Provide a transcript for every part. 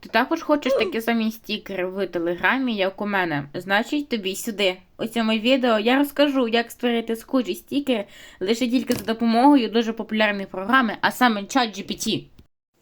Ти також хочеш такі самі стікери в телеграмі, як у мене. Значить, тобі сюди. У цьому відео я розкажу, як створити схожі стікери лише тільки за допомогою дуже популярної програми, а саме ChatGPT.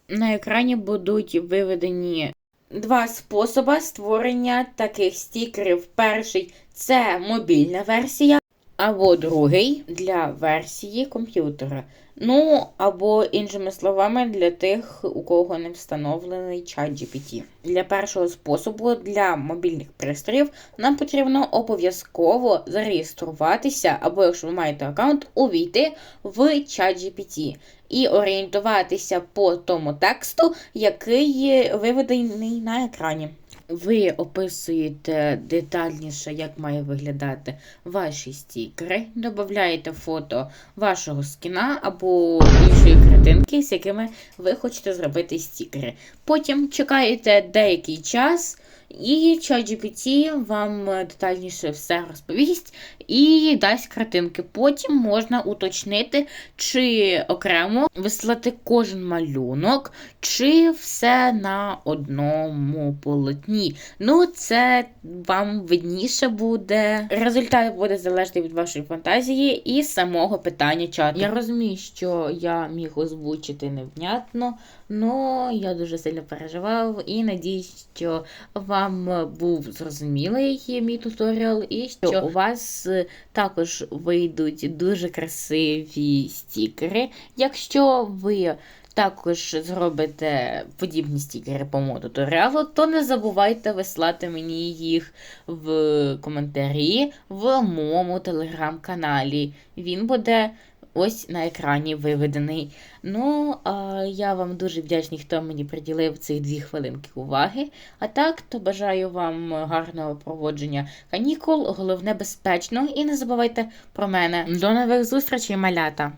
На екрані будуть виведені два способи створення таких стікерів. Перший це мобільна версія, або другий для версії комп'ютера. Ну, або іншими словами, для тих, у кого не встановлений чат GPT. Для першого способу для мобільних пристроїв нам потрібно обов'язково зареєструватися, або якщо ви маєте аккаунт, увійти в чат GPT і орієнтуватися по тому тексту, який виведений на екрані. Ви описуєте детальніше, як має виглядати ваші стікери, додаєте фото вашого скіна або іншої картинки, з якими ви хочете зробити стікери. Потім чекаєте деякий час, і ChatGPT вам детальніше все розповість і дасть картинки. Потім можна уточнити, чи окремо вислати кожен малюнок, чи все на одному полотні. Ну, це вам видніше буде. Результат буде залежати від вашої фантазії і самого питання чату. Я розумію, що я міг озвучити невнятно, але я дуже сильно переживав і надіюсь, що вам був зрозумілий мій туторіал, і що у вас е, також вийдуть дуже красиві стікери. Якщо ви також зробите подібні стікери по мого туторіалу, то не забувайте вислати мені їх в коментарі в моєму телеграм-каналі. Він буде ось на екрані виведений. Ну, а я вам дуже вдячний, хто мені приділив цих дві хвилинки уваги. А так, то бажаю вам гарного проводження канікул, головне безпечно, і не забувайте про мене. До нових зустрічей, малята!